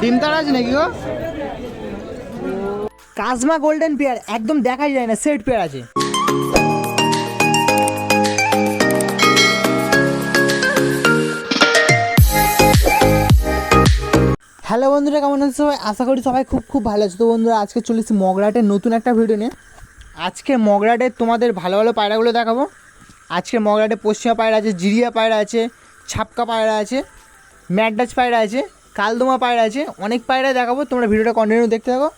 ডিম আছে নাকি গো? কাজমা গোল্ডেন পেয়ার একদম দেখাই যায় না, সেট পেয়ার আছে। হ্যালো বন্ধুরা, কেমন আছে সবাই? আশা করি সবাই খুব খুব ভালো আছে। তো বন্ধুরা, আজকে চলেছি মগরাটের নতুন একটা ভিডিও নিয়ে। আজকে মগরাটের তোমাদের ভালো ভালো পায়রাগুলো দেখাবো। আজকে মগরাটে পশ্চিমা পায়রা আছে, জিরিয়া পায়রা আছে, ছাপকা পায়রা আছে ম্যাডাচ পায়রা আছে। কালদোমা পায়রা আছে, অনেক পায়রা দেখাবো, তোমরা ভিডিওটা কন্টিনিউ দেখতে থাকো।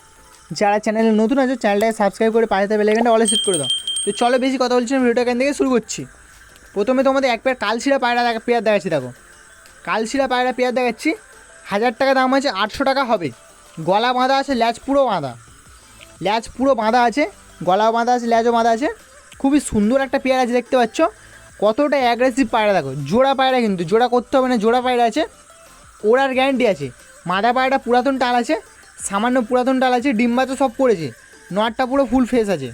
যারা চ্যানেলে নতুন আছে চ্যানেলটাকে সাবস্ক্রাইব করে পাশে বেলাইকানটা অলে সেট করে দাও। তো চলো বেশি কথা বলছি ভিডিওটা এখান থেকে শুরু করছি। প্রথমে তোমাদের এক পেয়ার কালশিরা পায়রা দেখা, পেয়ার দেখাচ্ছি, দেখো। কালশিরা পায়রা পেয়ার দেখাচ্ছি, হাজার টাকা দাম আছে আটশো টাকা হবে। গলা বাঁধা আছে ল্যাচ পুরো বাঁধা। ল্যাচ পুরো বাঁধা আছে গলা বাঁধা আছে ল্যাচও বাঁধা আছে। খুবই সুন্দর একটা পেয়ার আছে, দেখতে পাচ্ছ। কতটা অ্যাগ্রেসিভ পায়রা, দেখো। জোড়া পায়রা কিন্তু, জোড়া করতে হবে না, জোড়া পায়রা আছে। ওড়ার গ্যারান্টি আছে। মাদা পায়রাটা পুরাতন টাল আছে, সামান্য পুরাতন টাল আছে, ডিম বাচ্চা সব পড়েছে নটটা পুরো ফুল ফেস আছে।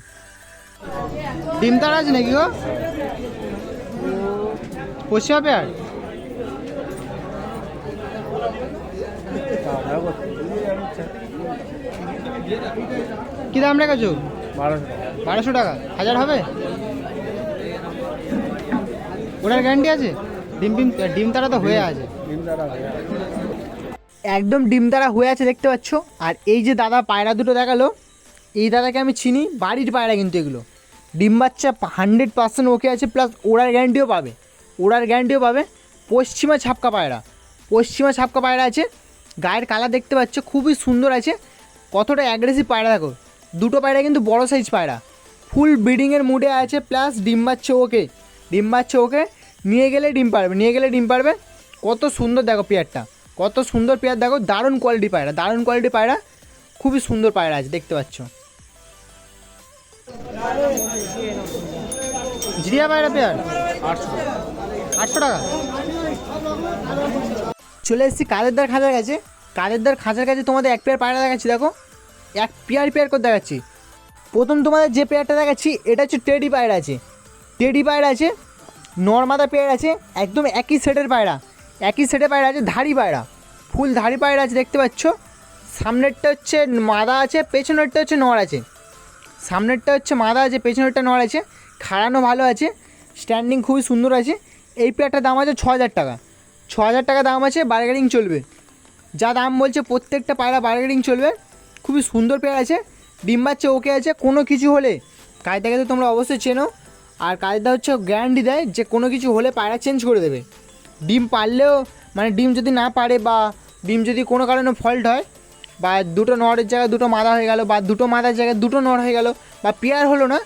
ডিম তার আছে নাকি গো? পশি হবে আর কী দাম রেখেছো? বারোশো টাকা। হাজার হবে? ওটার গ্যারান্টি আছে? ডিম ডিম ডিম তারা তো হয়ে আছে। একদম ডিম তারা হয়ে আছে, দেখতে পাচ্ছ? আর এই যে দাদা পায়রা দুটো দেখাল, এই দাদাকে আমি চিনি, বাড়ির পায়রা কিন্তু এগুলো। ডিম বাচ্চা হান্ড্রেড পার্সেন্ট ওকে আছে প্লাস ওড়ার গ্যারান্টিও পাবে। ওড়ার গ্যারান্টিও পাবে, পশ্চিমা ছাপকা পায়রা। পশ্চিমা ছাপকা পায়রা আছে, গায়ের কালার দেখতে পাচ্ছ, খুবই সুন্দর আছে। কতটা অ্যাগ্রেসিভ পায়রা দেখো। দুটো পায়রা কিন্তু বড় সাইজ পায়রা। ফুল ব্রিডিংয়ের মুডে আছে প্লাস ডিম বাচ্চা ওকে। ডিম বাচ্চা ওকে, নিয়ে গেলে ডিম পারবে, নিয়ে গেলে ডিম পারবে। কত সুন্দর দেখো পেয়ারটা, কত সুন্দর পেয়ার দেখো, দারুণ কোয়ালিটি পায়রা, দারুণ কোয়ালিটি পায়রা, খুবই সুন্দর পায়রা আছে, দেখতে পাচ্ছ। জিরিয়া পায়রা পেয়ার? আটশো আটশো টাকা। চলে এসেছি কাদেরদার খাঁচার কাছে। কাদেরদার খাঁচার কাছে তোমাদের এক পেয়ার পায়রা দেখাচ্ছি, দেখো। এক পেয়ার পেয়ার করে দেখাচ্ছি। প্রথম তোমাদের যে পেয়ারটা দেখাচ্ছি, এটা হচ্ছে টেডি পায়রা আছে। টেডি পায়রা আছে, নর্মাদা পেয়ার আছে, একদম একই সেটের পায়রা। একই সেটে পায়রা আছে, ধাড়ি পায়রা। ফুল ধাড়ি পায়রা আছে, দেখতে পাচ্ছ? সামনেরটা হচ্ছে মাদা আছে, পেছনেরটা হচ্ছে নড় আছে। সামনেরটা হচ্ছে মাদা আছে, পেছনেরটা নড় আছে। খাড়ানো ভালো আছে স্ট্যান্ডিং খুবই সুন্দর আছে। এই পেয়ারটার দাম আছে ছ হাজার টাকা। ছ হাজার টাকা দাম আছে বার্গেনিং চলবে। যা দাম বলছে প্রত্যেকটা পায়রা বার্গেনিং চলবে। খুবই সুন্দর পেয়ার আছে, ডিম বাচ্চা ওকে আছে, কোনো কিছু হলে কায়দাকে তো তোমরা অবশ্যই চেনো। আর কায়দা হচ্ছে গ্যারান্টি দেয় যে কোনো কিছু হলে পায়রা চেঞ্জ করে দেবে। ডিম পারলেও মানে ডিম যদি না পারে বা ডিম যদি কোনো কারণে ফল্ট হয়, বা দুটো নড়ের জায়গায় দুটো মাদা হয়ে গেল, বা দুটো মাদার জায়গায় দুটো নড় হয়ে গেল, বা পেয়ার হলো না,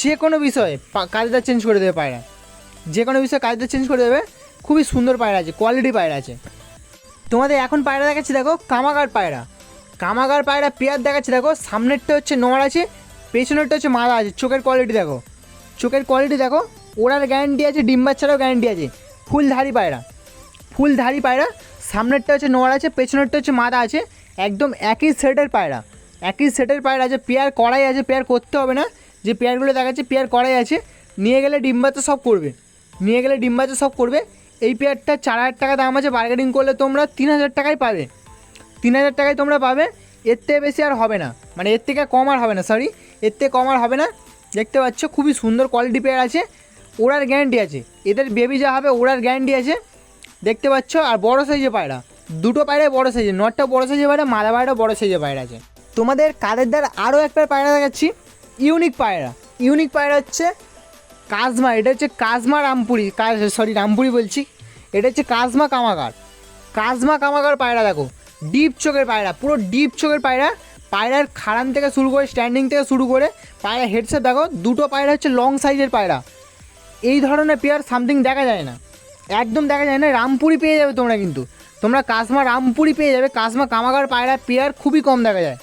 যে কোনো বিষয়ে কাজটা চেঞ্জ করে দেবে পায়রা। যে কোনো বিষয়ে কাজটা চেঞ্জ করে দেবে, খুবই সুন্দর পায়রা আছে কোয়ালিটি পায়রা আছে। তোমাদের এখন পায়রা দেখাচ্ছি, দেখো, কামাগার পায়রা। কামাগার পায়রা পেয়ার দেখাচ্ছি, দেখো, সামনেরটা হচ্ছে নড় আছে, পেছনেরটা হচ্ছে মাদা আছে, চোখের কোয়ালিটি দেখো। চোখের কোয়ালিটি দেখো ওড়ার গ্যারান্টি আছে, ডিম বাচ্চারও গ্যারান্টি আছে। ফুলধারি পায়রা। ফুলধারি পায়রা, সামনেরটা হচ্ছে নোয়ার আছে, পেছনেরটা হচ্ছে মাদা আছে, একদম একই সেটের পায়রা। একই সেটের পায়রা আছে, পেয়ার করাই আছে, পেয়ার করতে হবে না। যে পেয়ারগুলো দেখাচ্ছে, পেয়ার করাই আছে, নিয়ে গেলে ডিম বাচ্চা সব করবে। নিয়ে গেলে ডিম বাচ্চা সব করবে। এই পেয়ারটা চার হাজার টাকা দাম আছে বার্গেনিং করলে তোমরা তিন হাজার টাকায় পাবে। তিন হাজার টাকায় তোমরা পাবে, এর থেকে বেশি আর হবে না। মানে এর থেকে কম আর হবে না সরি এর থেকে কম আর হবে না। দেখতে পাচ্ছ, খুবই সুন্দর কোয়ালিটি পেয়ার আছে। ওড়ার গ্যারান্টি আছে। এদের বেবি যা হবে, ওড়ার গ্যারান্টি আছে। দেখতে পাচ্ছ? আর বড় সাইজের পায়রা। দুটো পায়রাই বড় সাইজের নটটা বড় সাইজের পায়রা মাদা পায়রা বড় সাইজের পায়রা আছে। তোমাদের কাদের দ্বার আরও একটা পায়রা দেখাচ্ছি? ইউনিক পায়রা। ইউনিক পায়রা হচ্ছে কাজমা। এটা হচ্ছে কাজমা রামপুরি। কাজ সরি রামপুরি বলছি। এটা হচ্ছে কাজমা কামাগার। কাজমা কামাগার পায়রা দেখো। ডিপ চোখের পায়রা। পুরো ডিপ চোখের পায়রা। পায়রার খাড়ান থেকে শুরু করে স্ট্যান্ডিং থেকে শুরু করে, পায়রা হেডসেট দেখো। দুটো পায়রা হচ্ছে লং সাইজের পায়রা। এই ধরনের পেয়ার সামথিং দেখা যায় না। একদম দেখা যায় না, রামপুরি পেয়ে যাবে তোমরা কিন্তু। তোমরা কাসমা রামপুরি পেয়ে যাবে, কাসমা কামাগার পায়রা পেয়ার খুবই কম দেখা যায়।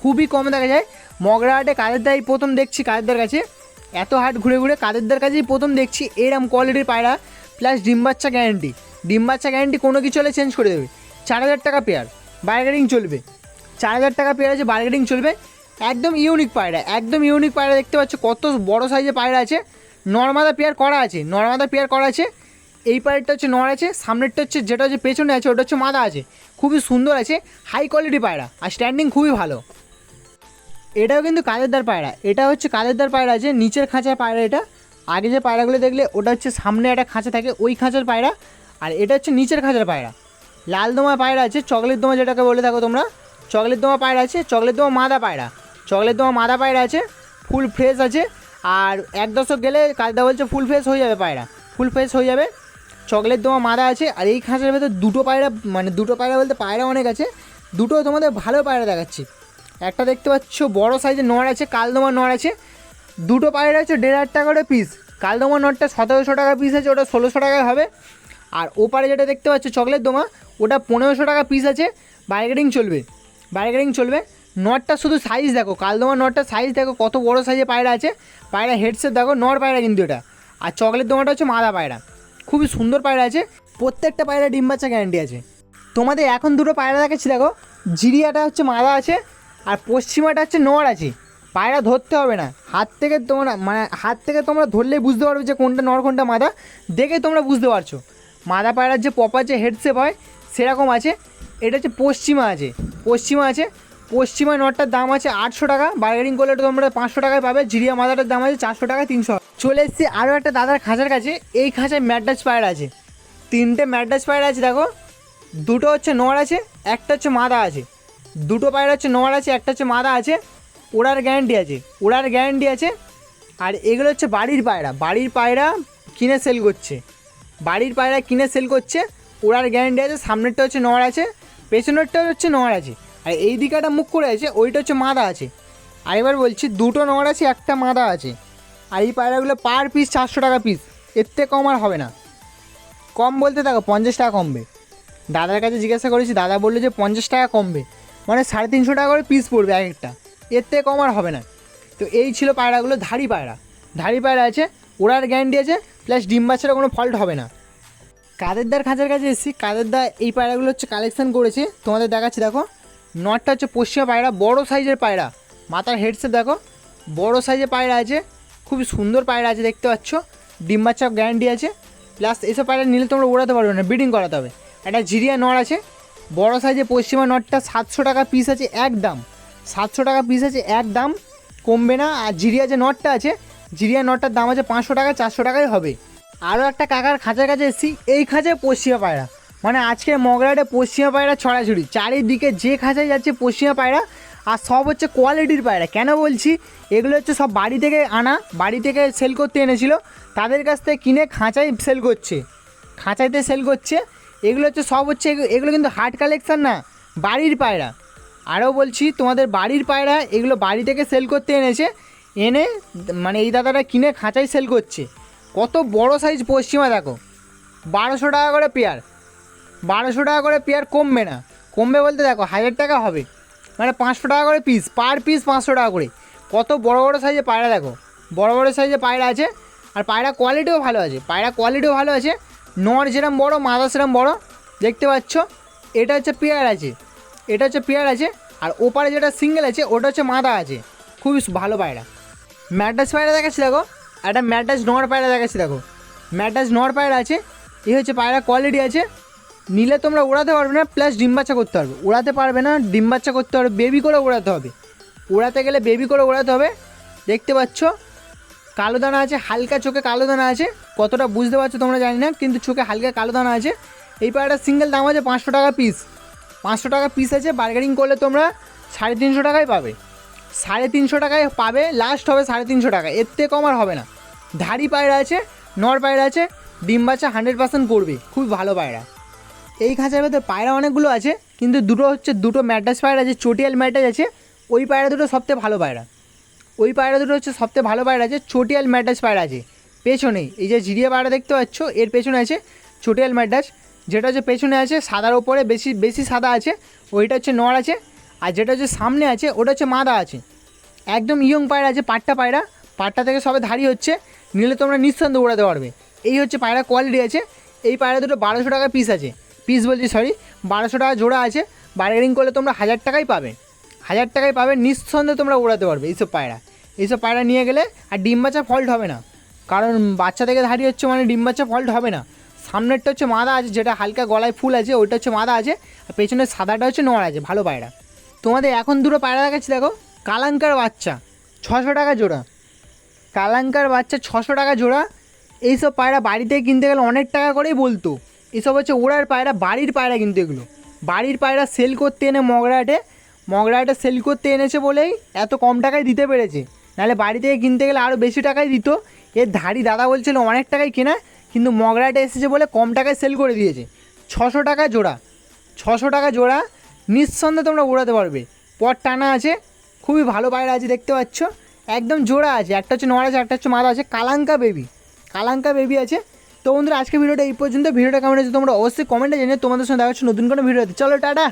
খুবই কম দেখা যায়। মগরাহাটে কাদের দাই প্রথম দেখছি কাদেরদের কাছে। এত হাট ঘুরে ঘুরে কাদেরদের কাছেই প্রথম দেখছি এরম কোয়ালিটির পায়রা প্লাস ডিম বাচ্চা গ্যারেন্টি ডিম বাচ্চা গ্যারেন্টি কোনো কিছু হলে চেঞ্জ করে দেবে। চার হাজার টাকা পেয়ার বার্গেনিং চলবে। চার হাজার টাকা পেয়ার আছে বার্গেনিং চলবে। একদম ইউনিক পায়রা, একদম ইউনিক পায়রা দেখতে পাচ্ছ, কত বড় সাইজের পায়রা আছে। নর্মাদা পেয়ার করা আছে, নর্মাদা পেয়ার করা আছে, এই পায়েরটা হচ্ছে নর আছে, সামনেরটা হচ্ছে যেটা হচ্ছে পেছনে আছে, ওটা হচ্ছে মাদা আছে, খুবই সুন্দর আছে হাই কোয়ালিটি পায়রা আর স্ট্যান্ডিং খুবই ভালো। এটাও কিন্তু কাদেরদার পায়রা, এটা হচ্ছে কালেরদার পায়রা আছে, নিচের খাঁচার পায়রা এটা, আগে যে পায়রাগুলো দেখলে ওটা হচ্ছে সামনে একটা খাঁচা থাকে, ওই খাঁচার পায়রা, আর এটা হচ্ছে নিচের খাঁচার পায়রা। লাল দোমা পায়রা আছে, চকলেট দোমা যেটাকে বলে থাকো তোমরা, চকলেট দোমা পায়রা আছে, চকলেট দোমা মাদা পায়রা, চকলেট দোমা মাদা পায়রা আছে, ফুল ফ্রেশ আছে আর এক দশক গেলে কালদা বলছে ফুল ফ্রেশ হয়ে যাবে পায়রা। ফুল ফ্রেশ হয়ে যাবে। চকলেট দোমা মাদা আছে, আর এই খাঁচার ভেতর দুটো পায়রা মানে দুটো পায়রা বলতে পায়রা অনেক আছে, দুটো তোমাদের ভালো পায়রা দেখাচ্ছি। একটা দেখতে পাচ্ছ, বড় সাইজের নড় আছে কালদমা নড় আছে। দুটো পায়রা আছে, দেড় হাজার টাকা করে পিস কালদমা নটটা সতেরোশো টাকা পিস আছে, ওটা ষোলোশো টাকায় হবে। আর ওপারে যেটা দেখতে পাচ্ছ, চকলেট দোমা ওটা পনেরোশো টাকা পিস আছে। বার্গেনিং চলবে। বার্গেনিং চলবে। নটটা শুধু সাইজ দেখো। কালদমা নটটা সাইজ দেখো, কত বড় সাইজে পায়রা আছে। পায়রা হেডসেট দেখো, নর পায়রা কিন্তু এটা। আর চকলেট দোমাটা হচ্ছে মাদা পায়রা। খুবই সুন্দর পায়রা আছে। প্রত্যেকটা পায়রা ডিম বাচ্চা গ্যারান্টি আছে। তোমাদের এখন দুটো পায়রা দেখাচ্ছি দেখো। জিরিয়াটা হচ্ছে মাদা আছে, আর পশ্চিমাটা হচ্ছে নর আছে। পায়রা ধরতে হবে না। হাত থেকে তোমরা মানে হাত থেকে তোমরা ধরলেই বুঝতে পারবে যে কোনটা নর, কোনটা মাদা। দেখে তোমরা বুঝতে পারছ। মাদা পায়রার যে পপার যে হেডসেপ হয়, সেরকম আছে। এটা হচ্ছে পশ্চিমা আছে। পশ্চিমা আছে। পশ্চিমা নটটার দাম আছে আটশো টাকা, বার্গেনিং করলে তোমরা পাঁচশো টাকায় পাবে, জিরিয়া মাদাটার দাম আছে চারশো টাকা তিনশো। চলে এসেছি আরও একটা দাদার খাঁচার কাছে, এই খাঁচায় ম্যাডাস পায়রা আছে। তিনটে ম্যাডাস পায়রা আছে, দেখো। দুটো হচ্ছে নড় আছে, একটা হচ্ছে মাদা আছে। দুটো পায়রা হচ্ছে নড় আছে, একটা হচ্ছে মাদা আছে, ওড়ার গ্যারান্টি আছে, ওড়ার গ্যারান্টি আছে। আর এগুলো হচ্ছে বাড়ির পায়রা বাড়ির পায়রা কিনে সেল করছে। বাড়ির পায়রা কিনে সেল করছে, ওড়ার গ্যারান্টি আছে, সামনেরটা হচ্ছে নড় আছে পেছনেরটা হচ্ছে নড় আছে। আর এই দিকে একটা মুখ করে আছে, ওইটা হচ্ছে মাদা আছে। আর এবার বলছি, দুটো নড় আছে, একটা মাদা আছে। আর এই পায়রাগুলো পার পিস চারশো টাকা পিস এর থেকে কম আর হবে না। কম বলতে দেখো, পঞ্চাশ টাকা কমবে। দাদার কাছে জিজ্ঞাসা করেছি, দাদা বলল যে পঞ্চাশ টাকা কমবে। মানে সাড়ে তিনশো টাকা করে পিস পড়বে এক একটা। এর থেকে কম আর হবে না। তো এই ছিল পায়রাগুলো ধাড়ি পায়রা। ধাড়ি পায়রা আছে ওড়ার গ্যারান্টি আছে প্লাস ডিম বাচ্চারা কোনো ফল্ট হবে না। কাদেরদার খাঁচার কাছে এসেছি কাদেরদা এই পায়রাগুলো হচ্ছে কালেকশন করেছে, তোমাদের দেখাচ্ছি, দেখো। নটটা হচ্ছে পশ্চিমা পায়রা, বড় সাইজের পায়রা। মাথার হেডসেট দেখো, বড় সাইজের পায়রা আছে, খুবই সুন্দর পায়রা আছে দেখতে পাচ্ছ, ডিম বাচ্চা গ্যারান্টি আছে। প্লাস এসব পায়রা নিলে তোমরা ওড়াতে পারবে না ব্রিডিং করাতে হবে। একটা জিরিয়া নড় আছে, বড় সাইজে পশ্চিমা নটটা সাতশো টাকা পিস আছে এক দাম। সাতশো টাকা পিস আছে এক দাম, কমবে না। আর জিরিয়া যে নটটা আছে, জিরিয়া নটটার দাম আছে পাঁচশো টাকা, চারশো টাকাই হবে। আরও একটা কাকার খাঁচার কাছে এসেছি, এই খাঁচায় পশ্চিমা পায়রা। মানে আজকে মগরাটে পশ্চিমা পায়রা ছড়াছড়ি। চারিদিকে যে খাঁচায় যাচ্ছে পশ্চিমা পায়রা, আর সব হচ্ছে কোয়ালিটির পায়রা। কেন বলছি? এগুলো হচ্ছে সব বাড়ি থেকে আনা, বাড়ি থেকে সেল করতে এনেছিল। তাদের কাছ থেকে কিনে খাঁচায় সেল করছে। খাঁচাইতে সেল করছে। এগুলো হচ্ছে সব হচ্ছে এগু- এগুলো কিন্তু হাট কালেকশন না, বাড়ির পায়রা। আরও বলছি, তোমাদের বাড়ির পায়রা এগুলো বাড়ি থেকে সেল করতে এনেছে। এনে মানে এই দাদাটা কিনে খাঁচায় সেল করছে। কত বড় সাইজ পশ্চিমা দেখো। বারোশো টাকা করে পেয়ার বারোশো টাকা করে পেয়ার কমবে না। কমবে বলতে দেখো, হাজার টাকা হবে। মানে পাঁচশো টাকা করে পিস পার পিস পাঁচশো টাকা করে। কত বড় বড় সাইজে পায়রা দেখো। বড় বড় সাইজে পায়রা আছে, আর পায়রা কোয়ালিটিও ভালো আছে। পায়রা কোয়ালিটিও ভালো আছে, নর যেরম বড় মাদা সেরম বড়। দেখতে পাচ্ছ? এটা হচ্ছে পেয়ার আছে। এটা হচ্ছে পেয়ার আছে, আর ওপারে যেটা সিঙ্গেল আছে, ওটা হচ্ছে মাদা আছে। খুবই ভালো পায়রা। ম্যাডাস পায়রা দেখাচ্ছি দেখো একটা ম্যাডাস নর পায়রা দেখাচ্ছি দেখো। ম্যাডাস নর পায়রা আছে, এই হচ্ছে পায়রা কোয়ালিটি আছে। নিলে তোমরা ওড়াতে পারবে না প্লাস ডিম বাচ্চা করতে পারবে। ওড়াতে পারবে না, ডিম বাচ্চা করতে পারবে বেবি করে ওড়াতে হবে। ওড়াতে গেলে বেবি করে ওড়াতে হবে। দেখতে পাচ্ছ, কালো দানা আছে, হালকা চোখে কালো দানা আছে। কতটা বুঝতে পারছ তোমরা জানি না, কিন্তু চোখে হালকা কালো দানা আছে। এই পায়রাটা সিঙ্গেল দাম আছে পাঁচশো টাকা পিস পাঁচশো টাকা পিস আছে বার্গেনিং করলে তোমরা সাড়ে তিনশো টাকায় পাবে। সাড়ে তিনশো টাকায় পাবে লাস্ট হবে সাড়ে তিনশো টাকা। এর থেকে কম আর হবে না। ধাড়ি পায়রা আছে, নর পায়রা আছে, ডিম বাচ্চা হান্ড্রেড পার্সেন্ট করবে। খুব ভালো পায়রা। এই খাঁচার ভেতর পায়রা অনেকগুলো আছে, কিন্তু দুটো হচ্ছে দুটো ম্যাটাস পায়রা আছে, চটিয়াল ম্যাটাস আছে, ওই পায়রা দুটো সবথেকে ভালো পায়রা। ওই পায়রা দুটো হচ্ছে সবথেকে ভালো পায়রা আছে, চটিয়াল ম্যাটাস পায়রা আছে। পেছনেই, এই যে জিরিয়া পায়রা দেখতে পাচ্ছ, এর পেছনে আছে চটিয়াল ম্যাটাস যেটা হচ্ছে পেছনে আছে সাদার ওপরে বেশি বেশি সাদা আছে, ওইটা হচ্ছে নর আছে, আর যেটা হচ্ছে সামনে আছে, ওটা হচ্ছে মাদা আছে। একদম ইয়ং পায়রা আছে, পাট্টা পায়রা, পাট্টা থেকে সবে ধারি হচ্ছে, নিলে তোমরা নিঃসন্দেহে উড়াতে পারবে। এই হচ্ছে পায়রা কোয়ালিটি আছে, এই পায়রা দুটো বারোশো টাকা পিস আছে। পিস বলছি সরি বারোশো টাকা জোড়া আছে বার্গেনিং করলে তোমরা হাজার টাকাই পাবে। হাজার টাকায় পাবে, নিঃসন্দেহে তোমরা উড়াতে পারবে এইসব পায়রা। এইসব পায়রা নিয়ে গেলে আর ডিম বাচ্চা ফল্ট হবে না। কারণ বাচ্চা থেকে ধারি হচ্ছে মানে ডিম বাচ্চা ফল্ট হবে না। সামনেরটা হচ্ছে মাদা আছে, যেটা হালকা গলায় ফুল আছে, ওইটা হচ্ছে মাদা আছে, আর পেছনের সাদাটা হচ্ছে নোয়ার আছে, ভালো পায়রা। তোমাদের এখন দুটো পায়রা দেখাচ্ছি, দেখো। কালাঙ্কার বাচ্চা, ছশো টাকা জোড়া। কালাঙ্কার বাচ্চা, ছশো টাকা জোড়া। এইসব পায়রা বাড়িতে কিনতে গেলে অনেক টাকা করেই বলতো। এসব হচ্ছে ওড়ার পায়রা, বাড়ির পায়রা কিন্তু এগুলো। বাড়ির পায়রা সেল করতে এনে মগরাটে মগরাটে সেল করতে এনেছে বলেই এত কম টাকায় দিতে পেরেছে। নাহলে বাড়ি থেকে কিনতে গেলে আরও বেশি টাকায় দিত। এর ধাড়ি দাদা বলছিল, অনেক টাকায় কেনা, কিন্তু মগরাটে এসেছে বলে কম টাকায় সেল করে দিয়েছে। ছশো টাকা জোড়া, ছশো টাকা জোড়া, নিঃসন্দেহে তোমরা উড়াতে পারবে। পর টানা আছে, খুবই ভালো পায়রা আছে, দেখতে পাচ্ছ। একদম জোড়া আছে, একটা হচ্ছে নড় আছে একটা হচ্ছে মাদা আছে। কালাঙ্কা বেবি কালাঙ্কা বেবি আছে। তো বন্ধুরা আজকে ভিডিওটা এই পর্যন্ত। ভিডিওটা কেমন হয়েছে তোমরা অবশ্যই কমেন্টে জানিয়ে তোমাদের সঙ্গে দেখা হচ্ছে নতুন কোনো ভিডিওতে। চলো, টাটা!